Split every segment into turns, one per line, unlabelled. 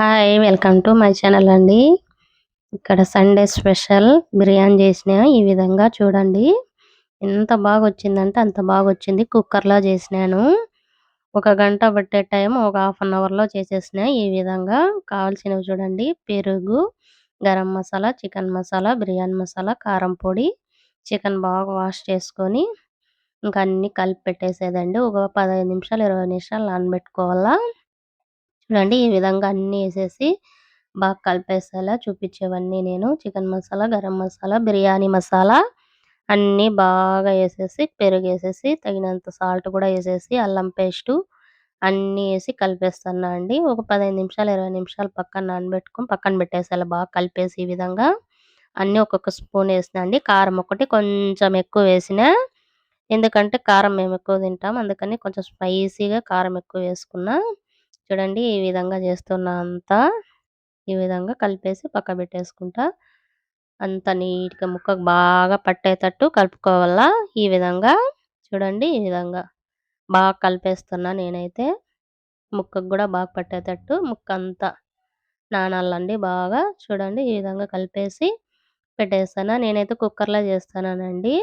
Hi welcome to my channel అండి. ఇక్కడ Sunday special biryani చేసిన ఈ విధంగా చూడండి. ఎంత బాగా వచ్చిందంటే అంత బాగా వచ్చింది కుక్కర్లో చేసినాను. ఒక గంట పట్టే టైం ఒక హాఫ్ అన్ అవర్లో చేసేసిన ఈ విధంగా. కావాల్సినవి చూడండి. పెరుగు గరం మసాలా చికెన్ మసాలా బిర్యానీ మసాలా కారం పొడి చికెన్ బాగా వాష్ చేసుకొని ఇంకా అన్ని కలిపి పెట్టేసేదండి. ఒక పదహైదు నిమిషాలు ఇరవై నిమిషాలు నానబెట్టుకోవాలా. చూడండి ఈ విధంగా అన్ని వేసేసి బాగా కలిపేసేలా చూపించేవన్నీ నేను. చికెన్ మసాలా గరం మసాలా బిర్యానీ మసాలా అన్నీ బాగా వేసేసి పెరుగు వేసేసి తగినంత సాల్ట్ కూడా వేసేసి అల్లం పేస్టు అన్నీ వేసి కలిపేస్తున్నా అండి. ఒక పదహైదు నిమిషాలు ఇరవై నిమిషాలు పక్కన నానబెట్టుకొని పక్కన పెట్టేసేయాలి బాగా కలిపేసి ఈ విధంగా అన్నీ ఒక్కొక్క స్పూన్ వేసిన అండి. కారం ఒకటి కొంచెం ఎక్కువ వేసిన ఎందుకంటే కారం మేము ఎక్కువ తింటాం అందుకని కొంచెం స్పైసీగా కారం ఎక్కువ వేసుకున్నా చూడండి ఈ విధంగా చేస్తున్నా అంతా ఈ విధంగా కలిపేసి పక్క పెట్టేసుకుంటా. అంత నీట్గా ముక్కకు బాగా పట్టేటట్టు కలుపుకోవాలా ఈ విధంగా. చూడండి ఈ విధంగా బాగా కలిపేస్తున్నా నేనైతే. ముక్కకు కూడా బాగా పట్టేటట్టు ముక్క అంతా నానాలండి బాగా. చూడండి ఈ విధంగా కలిపేసి పెట్టేస్తాను నేనైతే కుక్కర్లో చేస్తానండి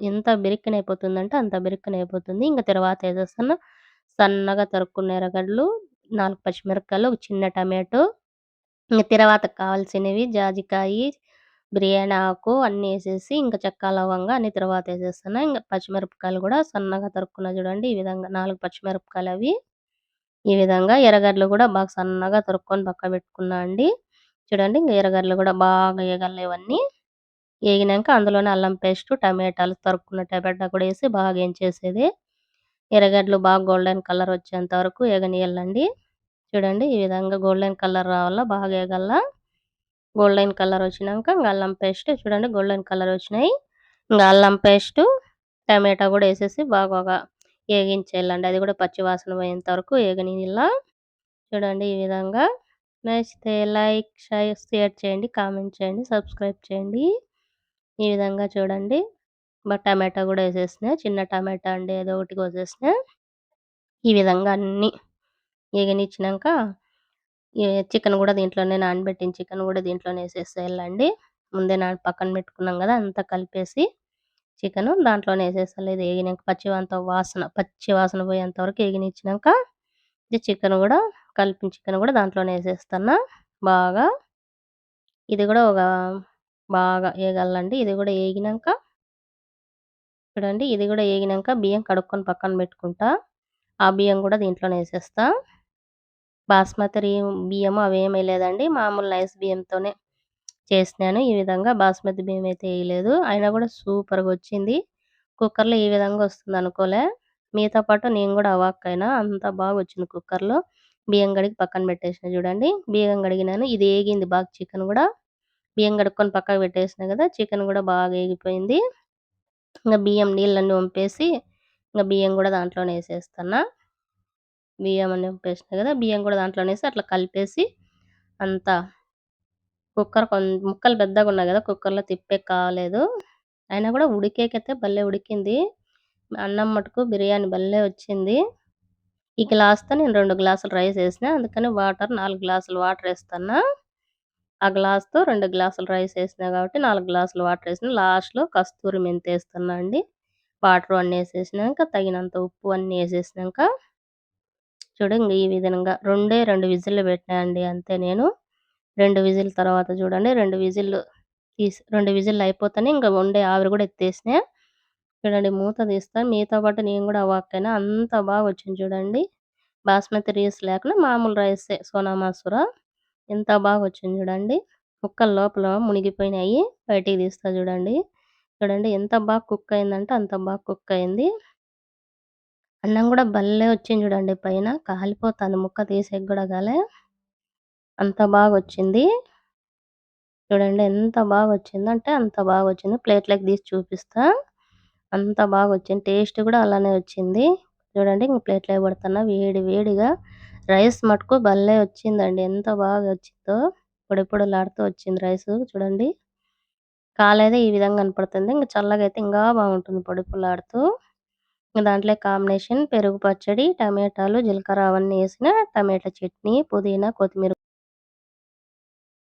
ఎంత బిరిక్కనైపోతుందంటే అంత బిరిక్కనైపోతుంది. ఇంకా తర్వాత వేసేస్తాను సన్నగా తరుక్కున్న ఎర్రగడ్డలు నాలుగు పచ్చిమిరపకాయలు ఒక చిన్న టమాటో తర్వాత కావాల్సినవి జాజికాయ బిర్యానీ ఆకు అన్నీ వేసేసి ఇంకా చెక్క లవంగా అన్ని తర్వాత వేసేస్తాను ఇంకా పచ్చిమిరపకాయలు కూడా సన్నగా తరుక్కున్నా చూడండి. ఈ విధంగా నాలుగు పచ్చిమిరపకాయలు అవి. ఈ విధంగా ఎర్రగడ్డలు కూడా బాగా సన్నగా తరుక్కొని పక్క పెట్టుకున్నా అండి. చూడండి ఇంకా ఎర్రగడ్డలు కూడా బాగా వేయగలవు ఇవన్నీ. వేగినాక అందులోనే అల్లం పేస్ట్ టమాటాలు తరుక్కున్న టమాటా కూడా వేసి బాగా ఏం చేసేది ఎర్రగడ్డలు బాగా గోల్డెన్ కలర్ వచ్చేంత వరకు ఎగనియాలండి. చూడండి ఈ విధంగా గోల్డెన్ కలర్ రావాలా బాగా ఎగల గోల్డెన్ కలర్ వచ్చినాక ఇంకా అల్లం పేస్ట్ చూడండి గోల్డెన్ కలర్ వచ్చినాయి. ఇంకా అల్లం పేస్ట్ టమాటా కూడా వేసేసి బాగా వేగించేయాలండి అది కూడా పచ్చి వాసన పోయేంత వరకు వేగనీలా చూడండి ఈ విధంగా. నచ్చితే లైక్ షేర్ చేయండి కామెంట్ చేయండి సబ్స్క్రైబ్ చేయండి. ఈ విధంగా చూడండి. టమాటా కూడా వేసేసిన చిన్న టమాటా అండి ఏదో ఒకటి కోసేసిన ఈ విధంగా అన్ని వేగనిచ్చినాక చికెన్ కూడా దీంట్లోనే నానబెట్టిన చికెన్ కూడా దీంట్లోనే వేసేసేయాలండి. ముందే నా పక్కన పెట్టుకున్నాం కదా అంతా కలిపేసి చికెన్ దాంట్లోనే వేసేసాలి ఇది వేగినాక పచ్చివంత వాసన పచ్చి వాసన పోయేంత వరకు వేగినిచ్చినాక ఇది చికెన్ కూడా కలిపిన చికెన్ కూడా దాంట్లోనే వేసేస్తున్నా బాగా ఇది కూడా ఒక బాగా వేగాలండి. ఇది కూడా వేగినాక చూడండి ఇది కూడా వేగినాక బియ్యం కడుక్కొని పక్కన పెట్టుకుంటా. ఆ బియ్యం కూడా దీంట్లోనే వేసేస్తా. బాస్మతి బియ్యం అవేమీ లేదండి. మామూలు నైస్ బియ్యంతోనే చేసినాను. ఈ విధంగా బాస్మతి బియ్యం అయితే వేయలేదు. అయినా కూడా సూపర్గా వచ్చింది. కుక్కర్లో ఈ విధంగా వస్తుంది అనుకోలే. మీతో పాటు నేను కూడా అవాక్కైనా అంత బాగా వచ్చింది కుక్కర్లో. బియ్యం కడిగి పక్కన పెట్టేసిన చూడండి. బియ్యం గడిగినాను ఇది వేగింది బాగా చికెన్ కూడా. బియ్యం కడుక్కొని పక్కకు పెట్టేసిన కదా చికెన్ కూడా బాగా వేగిపోయింది. ఇంకా బియ్యం నీళ్ళన్నీ వంపేసి ఇంకా బియ్యం కూడా దాంట్లోనే వేసేస్తున్నా బియ్యం అన్నీ వంపేసిన కదా బియ్యం కూడా దాంట్లోనే వేసి అట్లా కలిపేసి అంతా కుక్కర్ ముక్కలు పెద్దగా ఉన్నాయి కదా కుక్కర్లో తిప్పే కాలేదు. అయినా కూడా ఉడికేకైతే భలే ఉడికింది. అన్నం మటుకు బిర్యానీ భలే వచ్చింది. ఈ గ్లాస్తో నేను రెండు గ్లాసులు రైస్ వేసిన అందుకని వాటర్ నాలుగు గ్లాసులు వాటర్ వేస్తున్నా ఆ గ్లాస్తో రెండు గ్లాసులు రైస్ వేసిన కాబట్టి నాలుగు గ్లాసులు వాటర్ వేసిన లాస్ట్లో కస్తూరి మెంతి వేస్తున్నా అండి. వాటర్ అన్నీ వేసేసినాక తగినంత ఉప్పు అన్నీ వేసేసినాక చూడండి ఈ విధంగా రెండే రెండు విజిల్లు పెట్టినాయండి అంతే నేను. రెండు విజిల్ తర్వాత చూడండి రెండు విజిల్లు తీసి రెండు విజిల్లు అయిపోతానే ఇంకా ఉండే ఆవిరి కూడా ఎత్తేసిన. చూడండి మూత తీస్తాను మీతో పాటు నేను కూడా అవాక్కైనా అంత బాగా వచ్చింది చూడండి. బాస్మతి రైస్ లేకుండా మామూలు రైసే సోనా మసూర. ఎంత బాగా వచ్చింది చూడండి. ముక్కలు లోపల మునిగిపోయినాయి. బయటికి తీస్తా చూడండి. చూడండి ఎంత బాగా కుక్ అయిందంటే అంత బాగా కుక్ అయింది. అన్నం కూడా భలే వచ్చింది చూడండి పైన. కాలిపోతుంది ముక్క తీసేకి కూడా కాలే అంత బాగా వచ్చింది. చూడండి ఎంత బాగా వచ్చింది అంటే అంత బాగా వచ్చింది. ప్లేట్లోకి తీసి చూపిస్తా. అంత బాగా వచ్చింది. టేస్ట్ కూడా అలానే వచ్చింది. చూడండి ఇంక ప్లేట్లో పడుతున్నా వేడి వేడిగా. రైస్ మటుకు భలే వచ్చిందండి. ఎంత బాగా వచ్చిందో పొడిపొడులాడుతూ వచ్చింది రైస్. చూడండి. కాలేదే ఈ విధంగా కనపడుతుంది. ఇంకా చల్లగా అయితే ఇంకా బాగుంటుంది పొడి పొలాడుతూ దాంట్లో కాంబినేషన్ పెరుగు పచ్చడి టమాటాలు జీలకర్ర అవన్నీ వేసిన టమాటా చట్నీ పుదీనా కొత్తిమీర --